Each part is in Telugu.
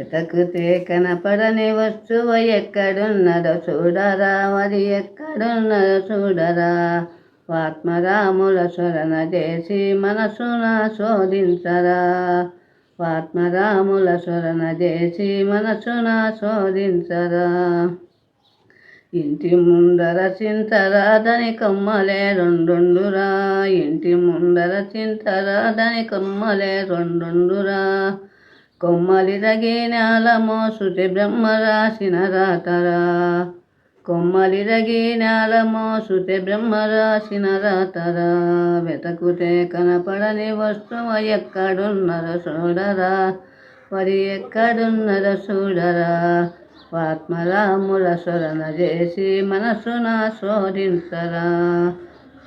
ఎతకుతే కనపడని వస్తువు ఎక్కడున్నదో చూడరా మరి ఎక్కడున్నదో చూడరా. ఆత్మరాముల స్మరణ చేసి మనసున శోధించరా. ఆత్మరాముల స్మరణ చేసి మనసున శోధించరా. ఇంటి ముందర చింతరా దాని కొమ్మలే రెండుండురా. ఇంటి ముందర చింతరా దాని కొమ్మలే రెండుండురా. కొమ్మలి రగినాల మోసుటి బ్రహ్మ రాసిన రాతరా. కొమ్మలి రగినాల మోసుటి బ్రహ్మ రాసిన రాతరా. వెతకుతే కనపడని వస్తువు ఎక్కడున్నర చూడరా. మరి ఎక్కడున్నర చూడరా. పాత్మరాముల స్వరణ చేసి మనసున శోధించరా.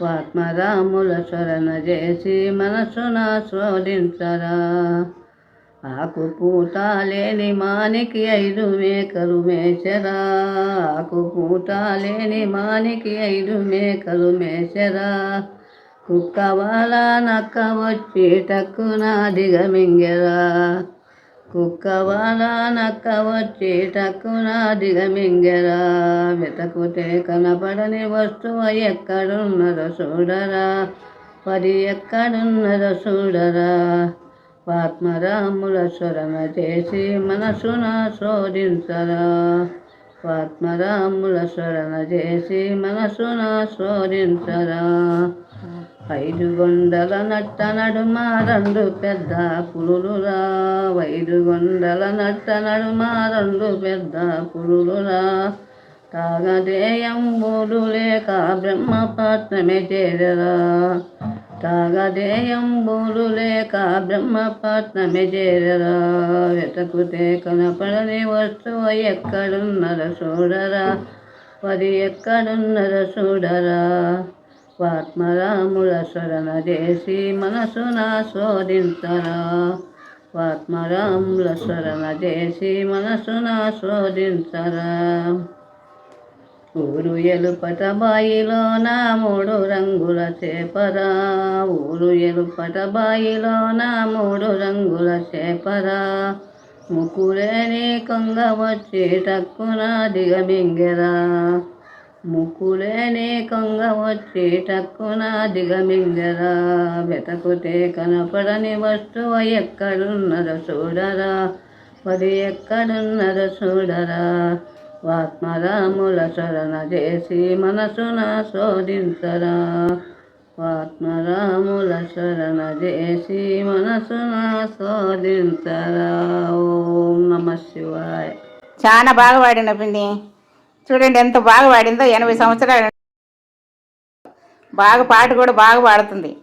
పాత్మరాముల స్వరణ చేసి మనసున శోధించరా. ఆకు పూత లేని మానికి ఐదు మేకలు మేచరా. ఆకు పూత లేని మానికి ఐదు మేకలు మేచరా. కుక్క వాళ్ళ నక్క వచ్చి టక్కున దిగమింగెరా. కుక్క వాళ్ళ నక్క వచ్చి టక్కున దిగమింగెరా. వెతకుతే కనపడని వస్తువు ఎక్కడున్నదో చూడరా. పది ఎక్కడున్నదో చూడరా. పాత్మరాముల స్వరమ చేసి మనసున శోధించరా. పాత్మరాముల స్వరణ చేసి మనసున శోధించరా. ఐదు గొండల నట్ట నడుమ రెండు పెద్ద పులులురా ఐదు గొండల నట్ట నడుమ రెండు పెద్ద పులులురా తాగదేయంబులు లేక బ్రహ్మ చేరరా. తాగదేయంబులు లేక బ్రహ్మ చేరరా. వెతకుతే కనపడని వస్తువు ఎక్కడున్నర చూడరా. పది ఎక్కడున్నర చూడరా. వాత్మరాముల స్మరణ చేసి మనసున శోధించరా. ఆత్మరాముల స్మరణ చేసి మనసున శోధించరా. ఊరు ఎలుపట బాయిలోన మూడు రంగుల చేపరా. ఊరు ఎలుపట బాయిలోన మూడు రంగుల చేపరా. ముక్కులేని కొంగ వచ్చి టక్కున దిగమింగెరా. ముక్కులేని కొంగ వచ్చి టక్కున దిగమింగరా. వెతకుతే కనపడని వస్తువు ఎక్కడున్నదో చూడరా. పది ఎక్కడున్నదో చూడరా. ఆత్మరాముల శరణ చేసి మనసున శోధించరా. ఆత్మరాముల శరణ చేసి మనసున శోధించరా. ఓం నమ శివాయ. చాలా బాగా పాడిన పిండి. చూడండి ఎంత బాగా పాడిందో ఎనభై సంవత్సరాలు. బాగా పాట కూడా బాగా పాడుతుంది.